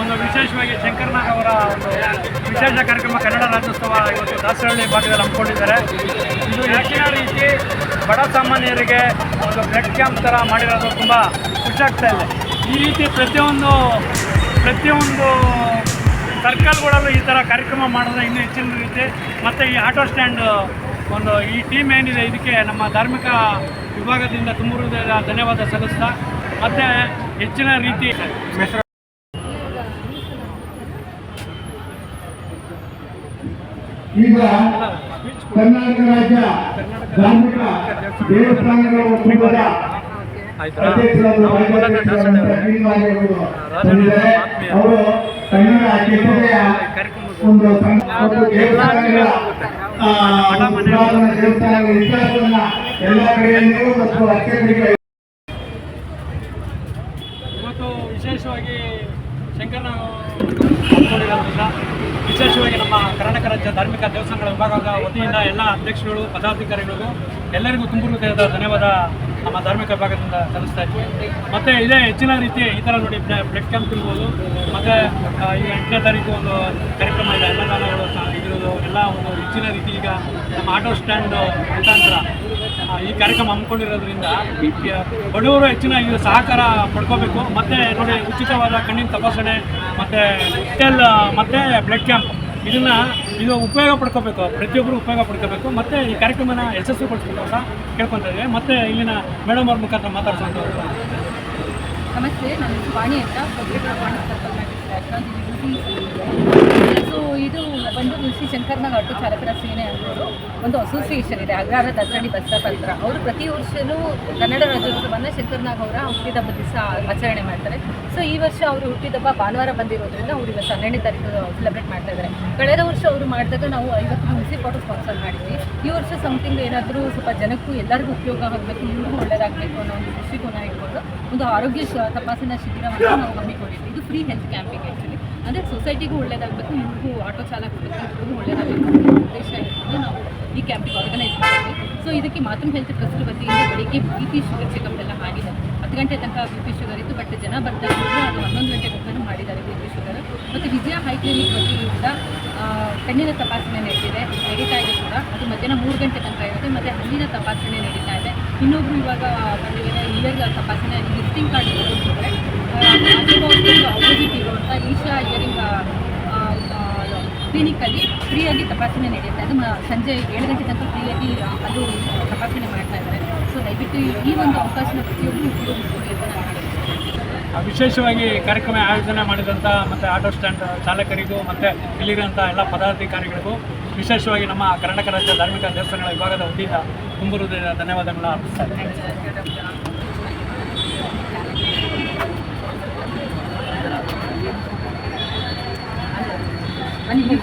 ಒಂದು ವಿಶೇಷವಾಗಿ ಶಂಕರ್ನಾಗ್ ಅವರ ಒಂದು ವಿಶೇಷ ಕಾರ್ಯಕ್ರಮ ಕನ್ನಡ ರಾಜ್ಯೋತ್ಸವ ಇವತ್ತು ದಾಸರಹಳ್ಳಿ ಭಾಗದಲ್ಲಿ ಹಮ್ಮಿಕೊಂಡಿದ್ದಾರೆ. ಇದು ಹೆಚ್ಚಿನ ರೀತಿ ಬಡ ಸಾಮಾನ್ಯರಿಗೆ ಒಂದು ಬ್ಲಡ್ ಕ್ಯಾಂಪ್ ಥರ ಮಾಡಿರೋದು ತುಂಬ ಖುಷಿಯಾಗ್ತಾ ಇದೆ. ಈ ರೀತಿ ಪ್ರತಿಯೊಂದು ಪ್ರತಿಯೊಂದು ಸರ್ಕಲ್ಗಳಲ್ಲೂ ಈ ಥರ ಕಾರ್ಯಕ್ರಮ ಮಾಡಿದ್ರೆ ಇನ್ನೂ ಹೆಚ್ಚಿನ ರೀತಿ, ಮತ್ತು ಈ ಆಟೋ ಸ್ಟ್ಯಾಂಡ್ ಒಂದು ಈ ಟೀಮ್ ಏನಿದೆ, ಇದಕ್ಕೆ ನಮ್ಮ ಧಾರ್ಮಿಕ ವಿಭಾಗದಿಂದ ತುಂಬ ಧನ್ಯವಾದ ಸಲ್ಲಿಸ್ತಾ, ಮತ್ತು ಹೆಚ್ಚಿನ ರೀತಿ ಈಗ ಕರ್ನಾಟಕ ರಾಜ್ಯ ಧಾರ್ಮಿಕ ದೇವಸ್ಥಾನಗಳ ಅವರು ಕನ್ನಡ ಒಂದು ದೇವಸ್ಥಾನಗಳ ದೇವಸ್ಥಾನಗಳ ಇವತ್ತು ವಿಶೇಷವಾಗಿ ಶಂಕರನ ವಿಶೇಷವಾಗಿ ನಮ್ಮ ಕರ್ನಾಟಕ ರಾಜ್ಯ ಧಾರ್ಮಿಕ ದೇವಸ್ಥಾನಗಳ ವಿಭಾಗದ ವತಿಯಿಂದ ಎಲ್ಲ ಅಧ್ಯಕ್ಷರುಗಳು ಪದಾಧಿಕಾರಿಗಳು ಎಲ್ಲರಿಗೂ ತುಂಬು ಹೃದಯದ ಧನ್ಯವಾದ ನಮ್ಮ ಧಾರ್ಮಿಕ ವಿಭಾಗದಿಂದ ಸಲ್ಲಿಸ್ತಾ ಇದ್ವಿ. ಮತ್ತು ಇದೇ ಹೆಚ್ಚಿನ ರೀತಿ ಈ ಥರ ನೋಡಿ ಬ್ಲಡ್ ಕ್ಯಾಂಪ್ ಇರ್ಬೋದು, ಮತ್ತು ಈ ಎಂಟನೇ ತಾರೀಕು ಒಂದು ಕಾರ್ಯಕ್ರಮ ಇದೆ ಅನ್ನದಾನಗಳು ಇರೋದು ಎಲ್ಲ ಒಂದು ಹೆಚ್ಚಿನ ರೀತಿ ಈಗ ನಮ್ಮ ಆಟೋ ಸ್ಟ್ಯಾಂಡ್ ಮುಖಾಂತರ ಈ ಕಾರ್ಯಕ್ರಮ ಹಮ್ಮಿಕೊಂಡಿರೋದ್ರಿಂದ ಬಡವರು ಹೆಚ್ಚಿನ ಇದು ಸಹಕಾರ ಪಡ್ಕೋಬೇಕು. ಮತ್ತು ನೋಡಿ ಉಚಿತವಾದ ಕಣ್ಣಿನ ತಪಾಸಣೆ, ಮತ್ತು ಟೆಲ್ ಮತ್ತು ಬ್ಲಡ್ ಕ್ಯಾಂಪ್ ಇದನ್ನು ಇದು ಉಪಯೋಗ ಪಡ್ಕೋಬೇಕು. ಪ್ರತಿಯೊಬ್ಬರು ಉಪಯೋಗ ಪಡ್ಕೋಬೇಕು. ಮತ್ತು ಈ ಕಾರ್ಯಕ್ರಮನ ಯಶಸ್ವಿಗೊಳಿಸ್ಬೇಕು ಅಂತ ಕೇಳ್ಕೊತಾ ಇದ್ದೇವೆ ಮತ್ತೆ ಇಲ್ಲಿನ ಮೇಡಮ್ ಅವ್ರ ಮುಖಾಂತರ ಮಾತಾಡ್ಸೋದು ನಮಸ್ತೆ. ನಾನು ವಾಣಿ ಅಂತ ಪಬ್ಲಿಕ್ ವಾಣಿ ಸರ್ಕಲ್ ಸೊ ಇದು ಬಂದು ಶ್ರೀ ಶಂಕರ್ನಾಗ್ ಆಟೋ ಚಾಲಕರ ಸೇನೆ ಅನ್ನೋದು ಒಂದು ಅಸೋಸಿಯೇಷನ್ ಇದೆ. ಅಗ್ರಹಾರ ದಸರಣಿ ಬಸ್ತಾ ಪತ್ರ ಅವರು ಪ್ರತಿ ವರ್ಷನೂ ಕನ್ನಡ ರಾಜ್ಯೋತ್ಸವವನ್ನು ಶಂಕರ್ನಾಗ್ ಅವರ ಹುಟ್ಟಿದಬ್ಬ ದಿವಸ ಆಚರಣೆ ಮಾಡ್ತಾರೆ. ಸೊ ಈ ವರ್ಷ ಅವರು ಹುಟ್ಟಿದಬ್ಬ ಭಾನುವಾರ ಬಂದಿರೋದ್ರಿಂದ ಅವರು ಇವತ್ತು ಹನ್ನೆರಡನೇ ತಾರೀಕು ಸೆಲೆಬ್ರೇಟ್ ಮಾಡ್ತಾ ಇದ್ದಾರೆ ಕಳೆದ ವರ್ಷ ಅವರು ಮಾಡಿದಾಗ ನಾವು ಐವತ್ತು ಮುನ್ಸಿ ಫೋಟೋ ಸ್ಪಾನ್ಸರ್ ಮಾಡಿದ್ವಿ. ಈ ವರ್ಷ ಸಮಥಿಂಗ್ ಏನಾದರೂ ಸ್ವಲ್ಪ ಜನಕ್ಕೂ ಎಲ್ಲರಿಗೂ ಉಪಯೋಗ ಆಗಬೇಕು ಇವ್ರಿಗೂ ಒಳ್ಳೇದಾಗಬೇಕು ಅನ್ನೋ ಒಂದು ದೃಷ್ಟಿಕೋನ ಇಟ್ಕೊಂಡು ಒಂದು ಆರೋಗ್ಯ ತಪಾಸಣಾ ಶಿಬಿರವನ್ನು ನಾವು ಹಮ್ಮಿಕೊಂಡಿದ್ವಿ. ಇದು ಫ್ರೀ ಹೆಲ್ತ್ ಕ್ಯಾಂಪಿಂಗ್ ಆ್ಯಕ್ಚುಲಿ ಅಂದರೆ ಸೊಸೈಟಿಗೂ ಒಳ್ಳೇದಾಗಬೇಕು, ನಿಮಗೂ ಆಟೋ ಚಾಲಕರು ಇವ್ರಿಗೂ ಒಳ್ಳೇದಾಗಬೇಕು ಉದ್ದೇಶ ಇಟ್ಕೊಂಡು ನಾವು ಈ ಕ್ಯಾಂಪಿಗೆ ಆರ್ಗನೈಸ್ ಮಾಡ್ತೀವಿ ಸೊ ಇದಕ್ಕೆ ಮಾತೃ ಹೆಲ್ತ್ ಟ್ರಸ್ಟ್ ವತಿಯಿಂದ ಬೆಳಿಗ್ಗೆ ಬಿ ಪಿ ಶುಗರ್ ಚೆಕಪ್ ಎಲ್ಲ ಆಗಿದೆ. ಹತ್ತು ಗಂಟೆ ತನಕ ಬಿ ಪಿ ಶುಗರ್ ಇತ್ತು ಬಟ್ ಜನ ಬರ್ತಾ ಇದ್ರು ಅದು ಹನ್ನೊಂದು ಗಂಟೆ ತನಕ ಮಾಡಿದ್ದಾರೆ ಬಿ ಪಿ ಶುಗರ್ ಮತ್ತು ವಿಜಯ ಹೈ ಕ್ಲಿನಿಕ್ ವತಿಯಿಂದ ಕಣ್ಣಿನ ತಪಾಸಣೆ ನಡೆದಿದೆ, ನಡೀತಾ ಇದೆ ಕೂಡ. ಅದು ಮಧ್ಯಾಹ್ನ ಮೂರು ಗಂಟೆ ತನಕ ಇರುತ್ತೆ, ಮತ್ತು ಹಲ್ಲಿನ ತಪಾಸಣೆ ನಡೀತಾ ಇದೆ. ಇನ್ನೊಬ್ರು ಇವಾಗ ಬಂದಿದ್ದಾರೆ ಇಯರ್ ತಪಾಸಣೆ ವಿಸಿಟಿಂಗ್ ಕಾರ್ಡ್ ಇರೋದಿದ್ರೆ ಇರುವಂಥ ಈಶಾ ಕ್ಲಿನಿಕಲ್ಲಿ ಫ್ರೀಯಾಗಿ ತಪಾಸಣೆ ನಡೆಯುತ್ತೆ ಅದು ಸಂಜೆ ಏಳು ಗಂಟೆ ತನಕ ಫ್ರೀಯಾಗಿ ಅದು ತಪಾಸಣೆ ಮಾಡ್ತಾ ಇದ್ದಾರೆ ಸೊ ದಯವಿಟ್ಟು ಈ ಒಂದು ಅವಕಾಶನ ಪ್ರತಿಯೊಬ್ಬರು ವಿಶೇಷವಾಗಿ ಕಾರ್ಯಕ್ರಮ ಆಯೋಜನೆ ಮಾಡಿದಂಥ ಮತ್ತು ಆಟೋ ಸ್ಟ್ಯಾಂಡ್ ಚಾಲಕರಿಗೂ ಮತ್ತು ಇಲ್ಲಿರುವಂಥ ಎಲ್ಲ ಪದಾಧಿಕಾರಿಗಳಿಗೂ ವಿಶೇಷವಾಗಿ ನಮ್ಮ ಕರ್ನಾಟಕ ರಾಜ್ಯ ಧಾರ್ಮಿಕ ದೇವಸ್ಥಾನಗಳ ವಿಭಾಗದ ವತಿಯಿಂದ ಹೃದಯದ ಧನ್ಯವಾದಗಳನ್ನು ಅರ್ಪಿಸ್ತಾ ಇದ್ದೀನಿ. 把你妹叫